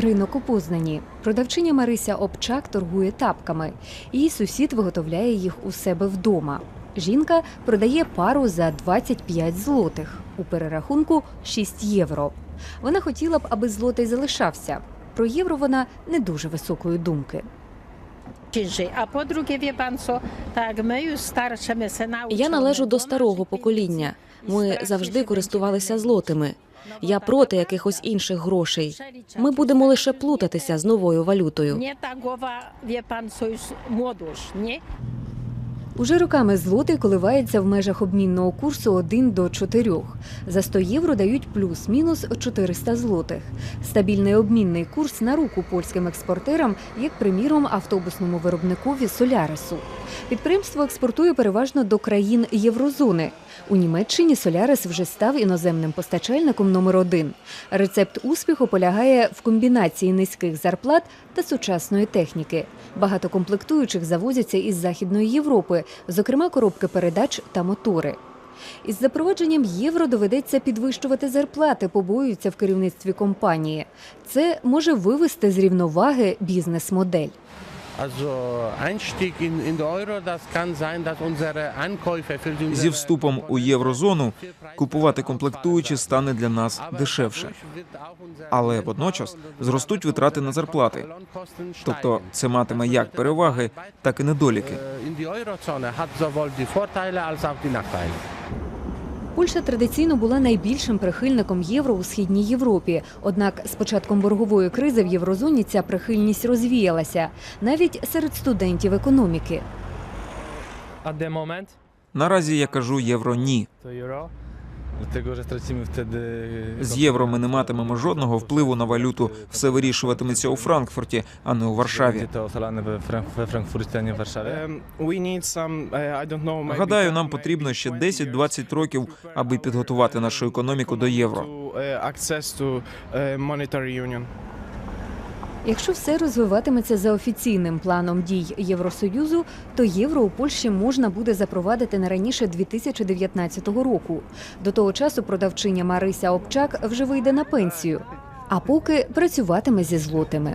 Ринок у Познані. Продавчиня Марися Обчак торгує тапками. Її сусід виготовляє їх у себе вдома. Жінка продає пару за 25 злотих. У перерахунку 6 євро. Вона хотіла б, аби злотий залишався. Про євро вона не дуже високої думки. Już starsze, my se nauczone, Я належу до старого покоління. Ми завжди користувалися злотими. Я проти якихось інших грошей. Ми будемо лише плутатися з новою валютою. Уже роками злотий коливається в межах обмінного курсу 1 до 4. За 100 євро дають плюс-мінус 400 злотих. Стабільний обмінний курс на руку польським експортерам, як приміром автобусному виробникові Солярису. Підприємство експортує переважно до країн Єврозони. У Німеччині Солярис вже став іноземним постачальником номер один. Рецепт успіху полягає в комбінації низьких зарплат та сучасної техніки. Багато комплектуючих завозяться із Західної Європи, зокрема коробки передач та мотори. Із запровадженням євро доведеться підвищувати зарплати, побоюються в керівництві компанії. Це може вивести з рівноваги бізнес-модель. Also Einstieg in, in den Euro, das kann sein, dass unsere Ankäufe für unsere Зі вступом у єврозону купувати комплектуючі стане для нас дешевше. Але водночас зростуть витрати на зарплати. Тобто це матиме як переваги, так і недоліки. Польща традиційно була найбільшим прихильником євро у східній Європі. Однак з початком боргової кризи в єврозоні ця прихильність розвіялася навіть серед студентів економіки. Наразі я кажу євро ні. З євро ми не матимемо жодного впливу на валюту. Все вирішуватиметься у Франкфурті, а не у Варшаві. Гадаю, нам потрібно ще 20 10-20 років, аби підготувати нашу економіку до євро. Якщо все розвиватиметься за офіційним планом дій Євросоюзу, то євро у Польщі можна буде запровадити не раніше 2019 року. До того часу продавчиня Марися Обчак вже вийде на пенсію, а поки працюватиме зі злотими.